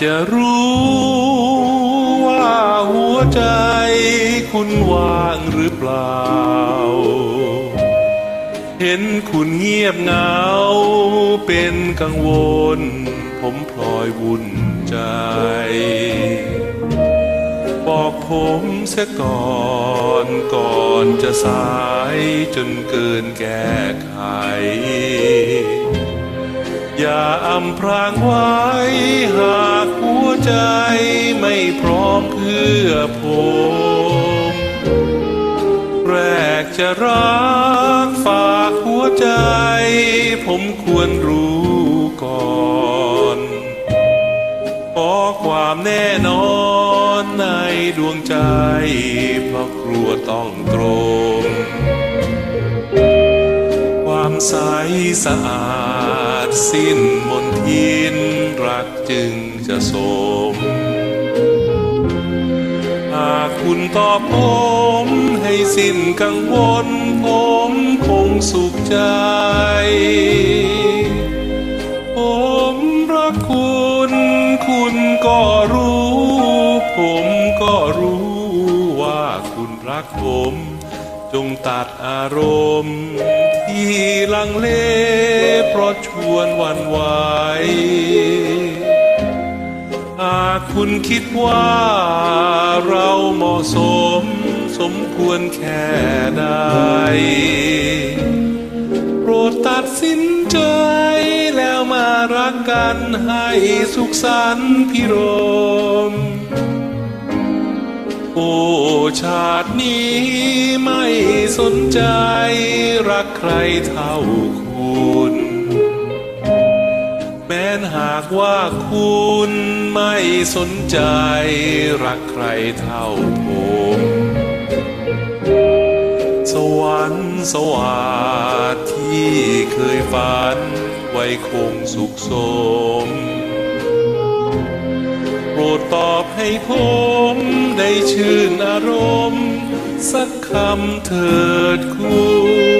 จะรู้ว่าหัวใจคุณว่างหรือเปล่า เห็นคุณเงียบเหงาเป็นกังวล ผมพลอยวุ่นใจ บอกผมเสียก่อนก่อนจะสายจนเกินแก้ไขอย่าอำพรางไว้ ใจไม่พร้อมเพื่อผมแรกจะรักฝากหัวใจ ผมควรรู้ก่อนขอความแน่นอนในดวงใจ เพราะกลัวต้องตรงความใสสะอาดสิ้นมนทิน รักจึงจะสม หากคุณตอบผมให้สิ้นกังวลผมคงสุขใจ ผมรักคุณ คุณก็รู้ ผมก็รู้ว่าคุณรักผมจงตัดอารมณ์ ที่ลังเลเพราะชวนวันไหวากคุณคิดว่าเราเหมาะสมสมควรแค่ใดโปรดตัดสินใจแล้วมารักกันให้สุขสันต์พิรม โอ้ชาตินี้ไม่สนใจรักใครเท่าคุณ แม้นหากว่าคุณไม่สนใจรักใครเท่าผม สวรรค์สวัสดที่เคยฝัน ไว้คงสุขสม โปรดตอบให้ผมได้ชื่นอารมณ์ สักคำเถิดคุณ